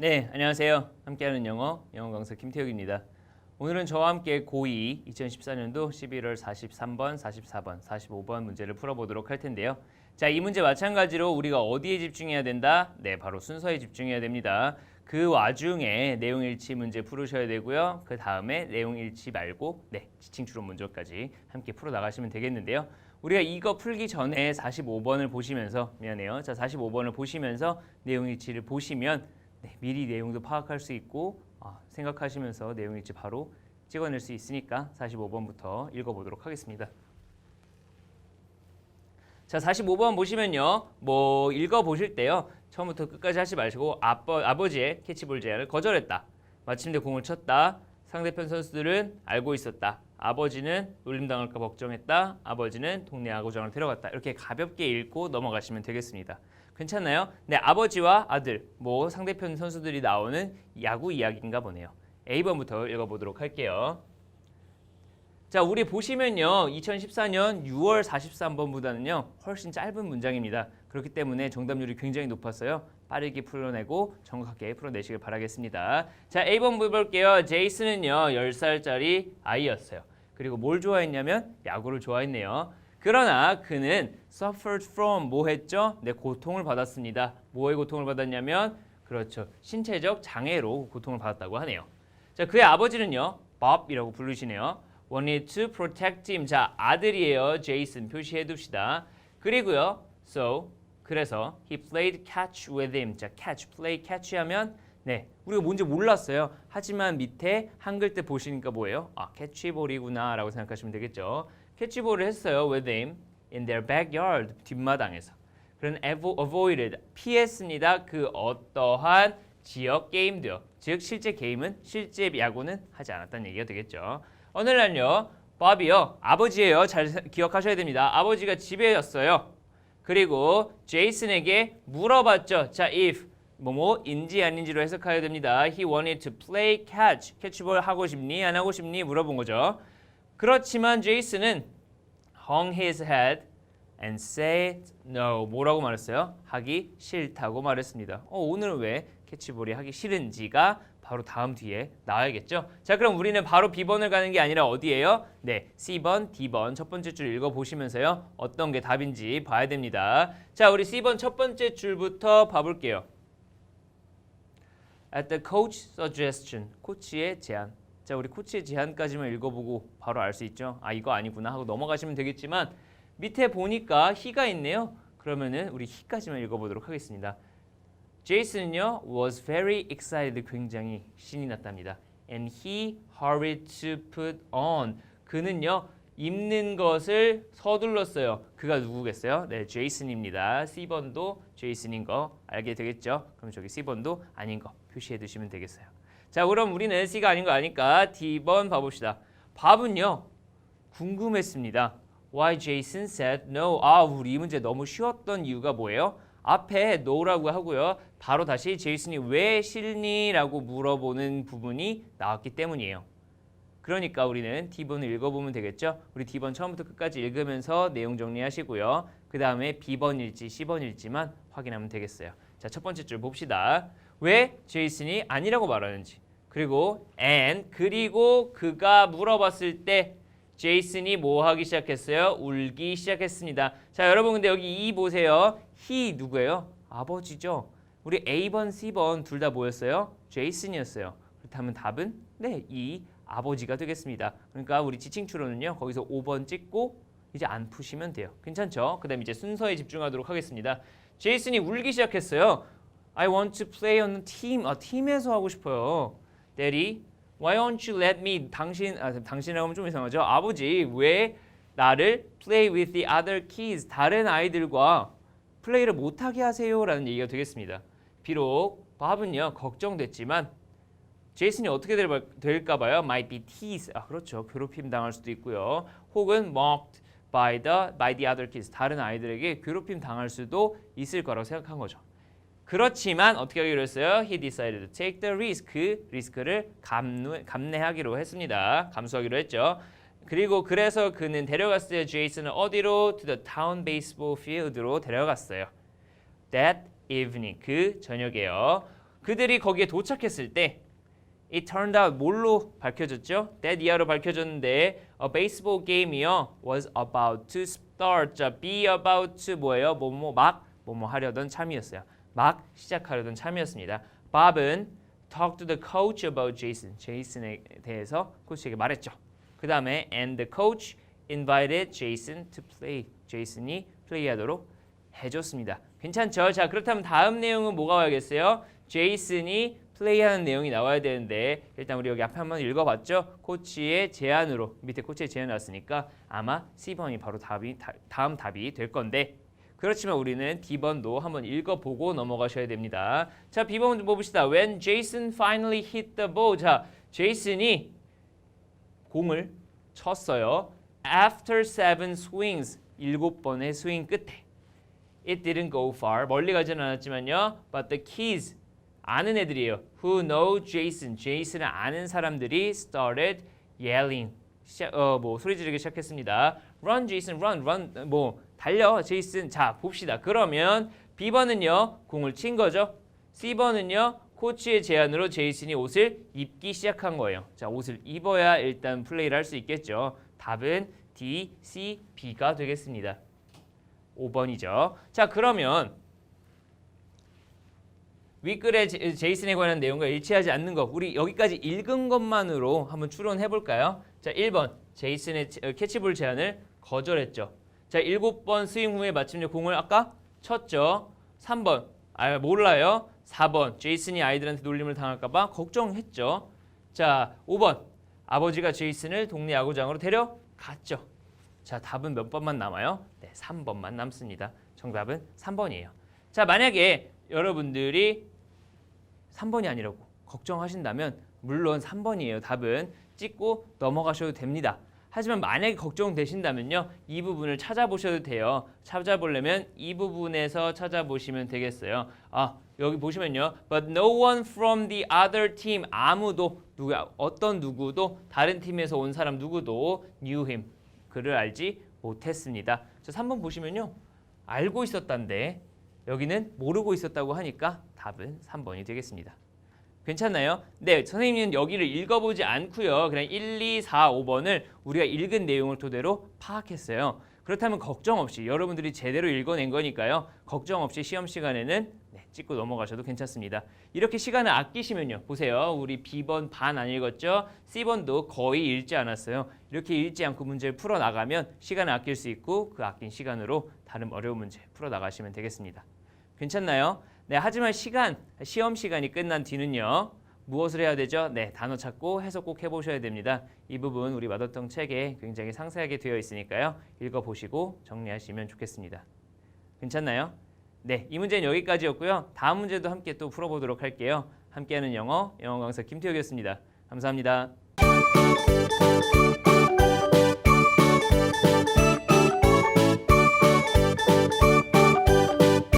네, 안녕하세요. 함께하는 영어, 영어 강사 김태욱입니다. 오늘은 저와 함께 고2 2014년도 11월 43번, 44번, 45번 문제를 풀어보도록 할 텐데요. 자, 이 문제 마찬가지로 우리가 어디에 집중해야 된다? 네, 바로 순서에 집중해야 됩니다. 그 와중에 내용 일치 문제 풀으셔야 되고요. 그 다음에 내용 일치 말고 네, 지칭 추론 문제까지 함께 풀어 나가시면 되겠는데요. 우리가 이거 풀기 전에 45번을 보시면서 미안해요. 자, 45번을 보시면서 내용 일치를 보시면 네, 미리 내용도 파악할 수 있고 아, 생각하시면서 내용 일치 바로 찍어낼 수 있으니까 45번부터 읽어보도록 하겠습니다. 자, 45번 보시면요. 뭐 읽어 보실 때요. 처음부터 끝까지 하지 마시고 아버, 아버지의 캐치볼 제안을 거절했다. 마침내 공을 쳤다. 상대편 선수들은 알고 있었다. 아버지는 놀림당할까 걱정했다. 아버지는 동네 야구장을 데려갔다. 이렇게 가볍게 읽고 넘어가시면 되겠습니다. 괜찮나요? 네, 아버지와 아들, 뭐 상대편 선수들이 나오는 야구 이야기인가 보네요. A번부터 읽어보도록 할게요. 자, 우리 보시면요. 2014년 6월 43번보다는요. 훨씬 짧은 문장입니다. 그렇기 때문에 정답률이 굉장히 높았어요. 빠르게 풀어내고 정확하게 풀어내시길 바라겠습니다. 자, A번 볼게요. 제이슨은요. 10살짜리 아이였어요. 그리고 뭘 좋아했냐면 야구를 좋아했네요. 그러나 그는 suffered from 뭐 했죠? 네, 고통을 받았습니다. 뭐의 고통을 받았냐면 그렇죠. 신체적 장애로 고통을 받았다고 하네요. 자, 그의 아버지는요. Bob이라고 부르시네요. wanted to protect him. 자, 아들이에요. 제이슨 표시해 둡시다. 그리고요. So 그래서 he played catch with him. 자, catch, play catch 하면 네, 우리가 뭔지 몰랐어요. 하지만 밑에 한글 때 보시니까 뭐예요? 아, 캐치볼이구나 라고 생각하시면 되겠죠. 캐치볼을 했어요. with him in their backyard 뒷마당에서. 그런 avoided 피했습니다. 그 어떠한 지역 게임도요. 즉 실제 게임은 실제 야구는 하지 않았다는 얘기가 되겠죠. 어느 날요. 밥이요. 아버지예요. 잘 기억하셔야 됩니다. 아버지가 집에였어요. 그리고 제이슨에게 물어봤죠. 자, if 뭐뭐인지 아닌지로 해석해야 됩니다. He wanted to play catch. 캐치볼 하고 싶니? 안 하고 싶니? 물어본 거죠. 그렇지만 제이슨은 hung his head and said no. 뭐라고 말했어요? 하기 싫다고 말했습니다. 어, 오늘은 왜 캐치볼이 하기 싫은지가 바로 다음 뒤에 나와야겠죠. 자, 그럼 우리는 바로 B번을 가는 게 아니라 어디예요? 네, C번, D번 첫 번째 줄 읽어 보시면서요. 어떤 게 답인지 봐야 됩니다. 자, 우리 C번 첫 번째 줄부터 봐볼게요. At the coach suggestion, 코치의 제안. 자, 우리 코치의 제안까지만 읽어보고 바로 알 수 있죠. 아, 이거 아니구나 하고 넘어가시면 되겠지만 밑에 보니까 he가 있네요. 그러면은 우리 he까지만 읽어보도록 하겠습니다. 제이슨은요 was very excited 굉장히 신이 났답니다. And he hurried to put on 그는요 입는 것을 서둘렀어요. 그가 누구겠어요? 네, 제이슨입니다. C번도 제이슨인 거 알게 되겠죠? 그럼 저기 C번도 아닌 거 표시해 두시면 되겠어요. 자, 그럼 우리는 C가 아닌 거 아니까 D번 봐봅시다. 밥은요 궁금했습니다. Why Jason said no? 아, 우리 이 문제 너무 쉬웠던 이유가 뭐예요? 앞에 no라고 하고요. 바로 다시 제이슨이 왜 싫니?라고 물어보는 부분이 나왔기 때문이에요. 그러니까 우리는 D번을 읽어보면 되겠죠? 우리 D번 처음부터 끝까지 읽으면서 내용 정리하시고요. 그 다음에 B번일지 C번일지만 확인하면 되겠어요. 자, 첫 번째 줄 봅시다. 왜 제이슨이 아니라고 말하는지. 그리고 and 그리고 그가 물어봤을 때 제이슨이 뭐 하기 시작했어요? 울기 시작했습니다. 자, 여러분 근데 여기 이 보세요. he 누구예요? 아버지죠. 우리 A번, C번 둘 다 뭐였어요? 제이슨이었어요. 그렇다면 답은 네, 이 아버지가 되겠습니다. 그러니까 우리 지칭 추론은요. 거기서 5번 찍고 이제 안 푸시면 돼요. 괜찮죠? 그다음 이제 순서에 집중하도록 하겠습니다. 제이슨이 울기 시작했어요. I want to play on a team. 아, 팀에서 하고 싶어요. Daddy, why don't you let me? 당신, 아, 당신이라고 하면 좀 이상하죠. 아버지, 왜 나를 play with the other kids? 다른 아이들과 플레이를 못하게 하세요 라는 얘기가 되겠습니다. 비록 밥은요 걱정됐지만 제이슨이 어떻게 될까 봐요. might be teased. 아 그렇죠. 괴롭힘 당할 수도 있고요. 혹은 mocked by the by the other kids. 다른 아이들에게 괴롭힘 당할 수도 있을 거라고 생각한 거죠. 그렇지만 어떻게 하기로 했어요? He decided to take the risk. 그 리스크를 감내, 감내하기로 했습니다. 감수하기로 했죠. 그리고 그래서 그는 데려갔을 때 제이슨은 어디로? To the town baseball field로 데려갔어요. That evening. 그 저녁에요. 그들이 거기에 도착했을 때 It turned out 뭘로 밝혀졌죠? that year로 밝혀졌는데 a baseball game이요 was about to start. 자, be about to 뭐예요? 뭐뭐 막 뭐뭐 하려던 참이었어요. 막 시작하려던 참이었습니다. Bob은 talk to the coach about Jason. 제이슨에 대해서 코치에게 말했죠. 그 다음에 and the coach invited Jason to play. 제이슨이 플레이하도록 해줬습니다. 괜찮죠? 자 그렇다면 다음 내용은 뭐가 와야겠어요? 제이슨이 플레이하는 내용이 나와야 되는데 일단 우리 여기 앞에 한번 읽어봤죠? 코치의 제안으로 밑에 코치의 제안이 왔으니까 아마 C번이 바로 답이 다, 다음 답이 될 건데 그렇지만 우리는 B번도 한번 읽어보고 넘어가셔야 됩니다. 자 B번 좀 봅시다. When Jason finally hit the ball. 자 제이슨이 공을 쳤어요. After seven swings 일곱 번의 스윙 끝에 It didn't go far. 멀리 가지는 않았지만요. But the kids 아는 애들이에요. Who know Jason. 제이슨을 아는 사람들이 started yelling. 시작, 어, 뭐 소리 지르기 시작했습니다. Run, Jason, run, run. 뭐 달려, 제이슨. 자, 봅시다. 그러면 B번은요, 공을 친 거죠. C번은요, 코치의 제안으로 제이슨이 옷을 입기 시작한 거예요. 자, 옷을 입어야 일단 플레이를 할 수 있겠죠. 답은 D, C, B가 되겠습니다. 5번이죠. 자, 그러면 윗글에 제- 제이슨에 관한 내용과 일치하지 않는 것 우리 여기까지 읽은 것만으로 한번 추론해 볼까요? 자, 1번 제이슨의 체- 어, 캐치볼 제안을 거절했죠. 자, 7번 스윙 후에 마침내 공을 아까 쳤죠. 3번 아 몰라요. 4번 제이슨이 아이들한테 놀림을 당할까 봐 걱정했죠. 자, 5번 아버지가 제이슨을 동네 야구장으로 데려갔죠. 자, 답은 몇 번만 남아요? 네, 3번만 남습니다. 정답은 3번이에요. 자, 만약에 여러분들이 3번이 아니라고 걱정하신다면 물론 3번이에요. 답은 찍고 넘어가셔도 됩니다. 하지만 만약에 걱정되신다면요. 이 부분을 찾아보셔도 돼요. 찾아보려면 이 부분에서 찾아보시면 되겠어요. 아, 여기 보시면요. But no one from the other team 아무도 누구 어떤 누구도 다른 팀에서 온 사람 누구도 knew him 그를 알지 못했습니다. 자, 3번 보시면요. 알고 있었단데 여기는 모르고 있었다고 하니까 답은 3번이 되겠습니다. 괜찮나요? 네, 선생님은 여기를 읽어보지 않고요. 그냥 1, 2, 4, 5번을 우리가 읽은 내용을 토대로 파악했어요. 그렇다면 걱정 없이 여러분들이 제대로 읽어낸 거니까요. 걱정 없이 시험 시간에는 네, 찍고 넘어가셔도 괜찮습니다. 이렇게 시간을 아끼시면요. 보세요. 우리 B번 반 안 읽었죠? C번도 거의 읽지 않았어요. 이렇게 읽지 않고 문제를 풀어나가면 시간을 아낄 수 있고 그 아낀 시간으로 다른 어려운 문제 풀어나가시면 되겠습니다. 괜찮나요? 네, 하지만 시간, 시험 시간이 끝난 뒤는요. 무엇을 해야 되죠? 네, 단어 찾고 해석 꼭 해보셔야 됩니다. 이 부분 우리 마더텅 책에 굉장히 상세하게 되어 있으니까요. 읽어보시고 정리하시면 좋겠습니다. 괜찮나요? 네, 이 문제는 여기까지였고요. 다음 문제도 함께 또 풀어보도록 할게요. 함께하는 영어, 영어 강사 김태혁이었습니다. 감사합니다.